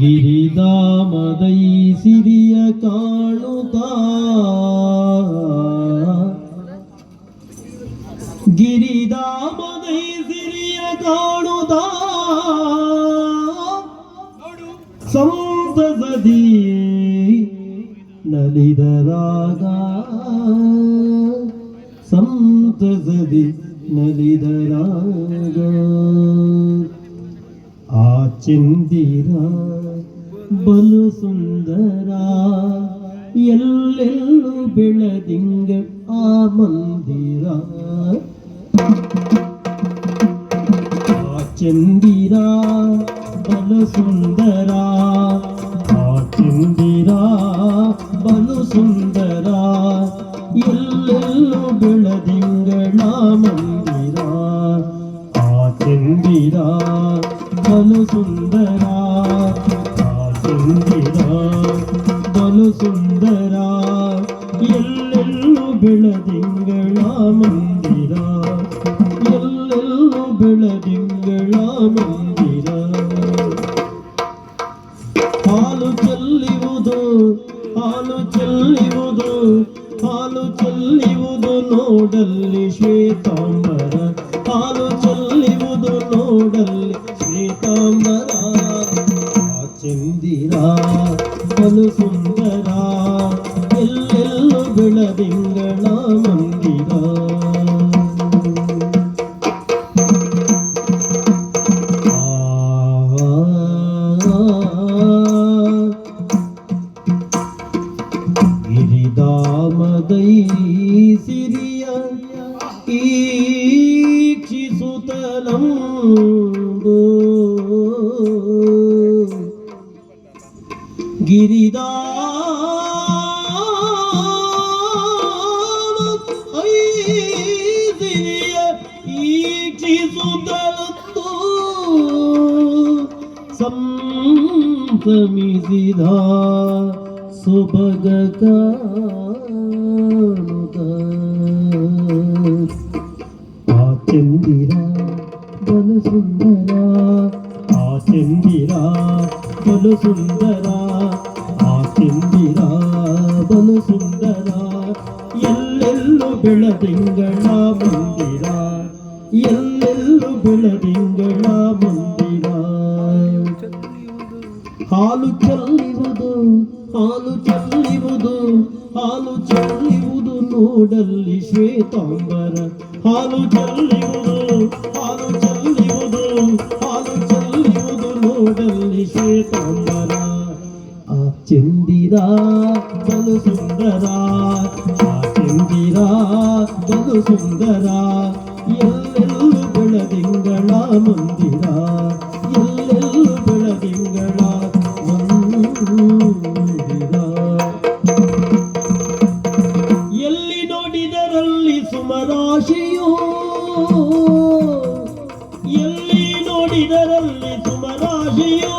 ಗಿರಿಧಾಮದೈ ಸಿರಿಯ ಕಾಣುತ್ತ ಗಿರಿಧಾಮದೈ ಸಿರಿಯ ಕಾಣುತ್ತ ಸಂತಸದಿ ನಲಿದರಾಗ ಸಂತಸದಿ ನಲಿದರಾಗ ಆ ಚಂದಿರ ಬಲು ಸುಂದರ ಎಲ್ಲೆಲ್ಲೂ ಬೆಳದಿಂಗ ಆ ಮಂದಿರ ಆ ಚಂದಿರ ಬಲು ಸುಂದರ ಚಂದಿರ ಬಲು ಸುಂದರ, ಎಲ್ಲೆಲ್ಲೂ ಬೆಳದಿಂಗಳ ಮಂದಿರ, ಎಲ್ಲೆಲ್ಲೂ ಬೆಳದಿಂಗಳ ಮಂದಿರ. ಹಾಲು ಚೆಲ್ಲಿವುದು ಹಾಲು ಚೆಲ್ಲಿವುದು ಹಾಲು ಚೆಲ್ಲಿವುದು ನೋಡಲ್ಲಿ ಶ್ವೇತಾಂಬರ, ಹಾಲು ಚೆಲ್ಲಿವುದು ನೋಡಲ್ಲಿ ಶ್ವೇತಾಂಬರ. ಬಲು ಸುಂದರ ಎಲ್ಲೆಲ್ಲೂ ಬೆಳದಿಂಗಳ ಮಂದಿರ ಗಿರಿಧಾಮದೈ ಸಿರಿಯ ಈ ಗಿರಿಧಾಮ ಸಂತಮಿಸಿದ ಸುಭಗ ಆಚಂದಿರ ಬಲು ಸುಂದರ ಆ ಚಂದಿರ ಬಲು ಸುಂದರ ಆ ಚಂದಿರ ಬಲು ಸುಂದರ ಎಲ್ಲೆಲ್ಲೂ ಬೆಳದಿಂಗಳ ಮಂದಿರ, ಎಲ್ಲೆಲ್ಲೂ ಬೆಳದಿಂಗಳ ಮಂದಿರ. ಹಾಲು ಚೆಲ್ಲಿವುದು ಹಾಲು ಚೆಲ್ಲಿವುದು ಹಾಲು ಚೆಲ್ಲಿವುದು ನೋಡಲ್ಲಿ ಶ್ವೇತಾಂಬರ. ಹಾಲು ಚೆಲ್ಲಿವುದು ಹಾಲು ಚೆಲ್ಲಿವುದು ಹಾಲು ಚೆಲ್ಲಿವುದು ನೋಡಲ್ಲಿ ಶ್ವೇತಾಂಬರ. ಆ ಚಂದಿರ ಬಲು ಸುಂದರ, ಆ ಚಂದಿರ ಬಲು ಸುಂದರ, ಎಲ್ಲೆಲ್ಲೂ ಬೆಳದಿಂಗಳ ಮಂದಿರ. ನೋಡಿದರಲ್ಲಿ ಸುಮರಾಶಿಯು ಎಲ್ಲಿ ನೋಡಿದರಲ್ಲಿ ಸುಮರಾಶಿಯು?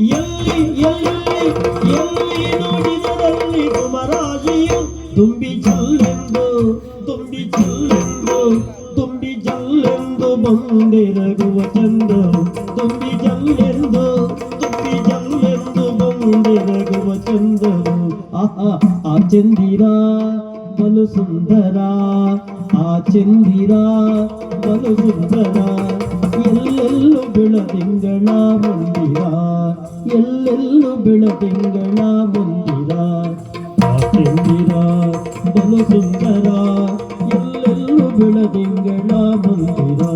ಎಲ್ಲಿ ಎಲ್ಲಿ ಎಲ್ಲಿ ನೋಡಿದರಲ್ಲಿ ಸುಮರಾಶಿಯು? ತುಂಬಿ ಜಲ್ಲೆಂದು ತುಂಬಿ ಜಲ್ಲೆಂದು ತುಂಬಿ ಜಲ್ಲೆಂದು ಬಂದಿರಗುವ ಚಂದ ತುಂಬಿ ಜಲ್ಲೆಂದು ತುಂಬಿ ಜಲ್ಲೆಂದು ಬಂದಿರಗುವ ಚಂದರು. ಆಹಾ, ಆ ಚಂದಿರ ಬಲು ಸುಂದರ, ಆ ಚಂದಿರ ಬಲು ಸುಂದರ. ಎಲ್ಲೆಲ್ಲೂ ಬೆಳದಿಂಗಳ ಮಂದಿರ, ಎಲ್ಲೆಲ್ಲೂ ಬೆಳದಿಂಗಳ ಮಂದಿರ. ಆ ಚಂದಿರ ಬಲು ಸುಂದರ, ಎಲ್ಲೆಲ್ಲೂ ಬೆಳದಿಂಗಳ ಮಂದಿರ.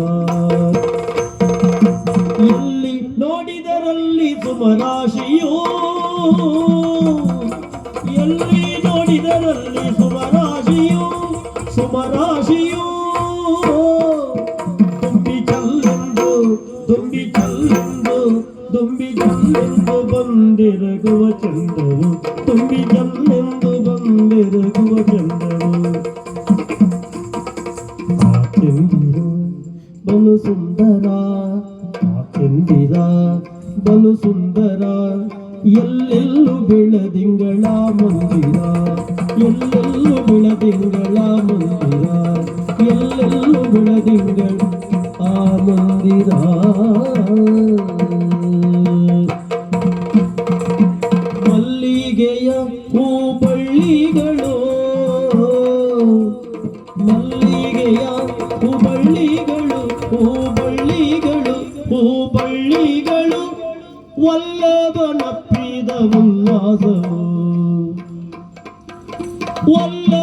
ಬಂದಿರಗುವ ಚಂದವು ತುಂಬಿ ಜಲ್ಲೆಂದು ಬಂದೆರಗುವ ಚಂದವು ಆ ಬಲು ಸುಂದರ ಆ ಬಲು ಸುಂದರ, ಎಲ್ಲೆಲ್ಲೂ ಬೆಳದಿಂಗಳ ಮಂದಿರ, ಎಲ್ಲೆಲ್ಲೂ ಬೆಳದಿಂಗಳ ಮಂದಿರ, ಎಲ್ಲೆಲ್ಲೂ ಬೆಳದಿಂಗಳ ಹೂಬಳ್ಳಿಗಳು ಹೂಬಳ್ಳಿಗಳು ಒಲ್ಲದನಪ್ಪಿದ ಉಲ್ಲಾಸವು. ಒಲ್ಲ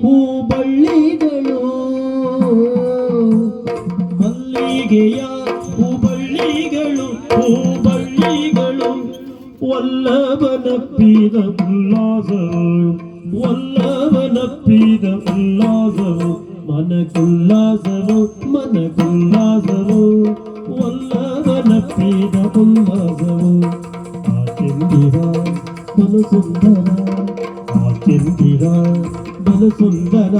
ಹೂಬಳ್ಳಿಗಳು ಮಲ್ಲಿಗೆಯ ಹೂಬಳ್ಳಿಗಳು ಹೂಬಳ್ಳಿಗಳು ವಲ್ಲಭನಪ್ಪಿದ ಉಲ್ಲಾಸವು ವಲ್ಲಭನಪ್ಪಿದ ಉಲ್ಲಾಸವು ಮನಕುಲ್ಲಾಸವು ಮನಕುಲ್ಲಾಸವು ವಲ್ಲಭನಪ್ಪಿದ ಉಲ್ಲಾಸವು ಆ ಚಂದಿರ ಬಲು ಸುಂದರ ಆ ಚಂದಿರ ಬಲು ಸುಂದರ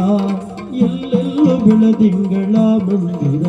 ಎಲ್ಲೆಲ್ಲೂ ಬೆಳದಿಂಗಳ ಮಂದಿರ.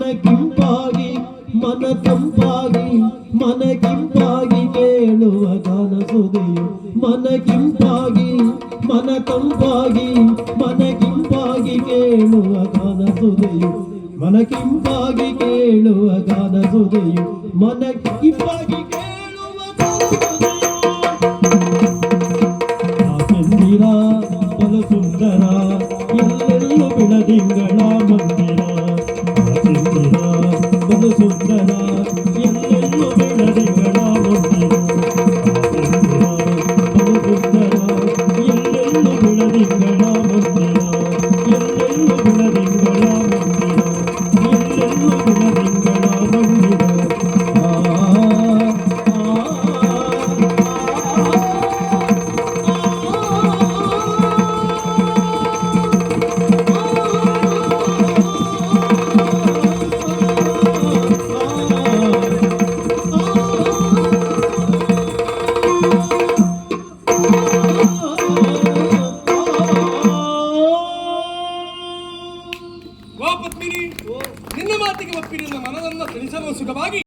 ಮನಕಿಂಪಾಗಿ ಮನ ತಂಪಾಗಿ ಮನಗಿಂಪಾಗಿ ಕೇಳುವ ಗಾನ ಸುದೆಯು ಮನಗಿಂಪಾಗಿ ಮನ ತಂಪಾಗಿ ಮನಗಿಂಪಾಗಿ ಕೇಳುವ ಗಾನ ಸುದೆಯು ಮನಗಿಂಪಾಗಿ ಕೇಳುವ ಗಾನ ಸುದೆಯು ಮನಕಿಂಪಾಗಿ